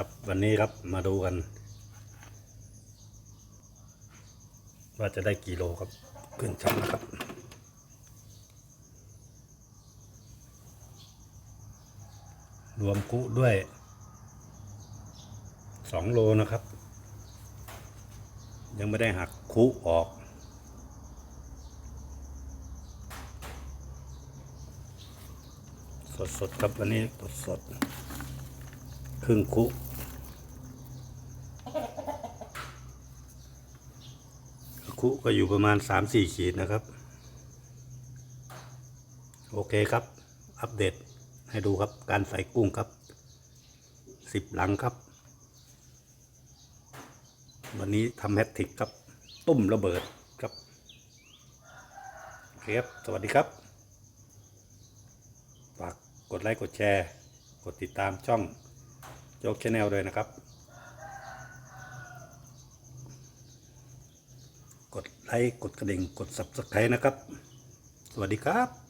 ครับวันนี้ครับมาดูกัน ว่าจะได้กี่โลครับ ขึ้นช่างนะครับ รวมกุด้วยสองโลนะครับ ยังไม่ได้หักคุออกสดๆครับวันนี้สดๆครึ่งคุ คุก็อยู่ประมาณ 3-4 ขีดนะครับ โอเคครับ อัปเดตให้ดูครับการใส่กุ้งครับสิบหลังครับ วันนี้ทำแฮตทริกครับ ตุ้มระเบิดครับคครับ สวัสดีครับฝากกดไลค์กดแชร์ กดติดตามช่องโจ๊กชาแนลด้วยนะครับ ดไลค์ กดกระดิ่ง กด subscribe นะครับ สวัสดีครับ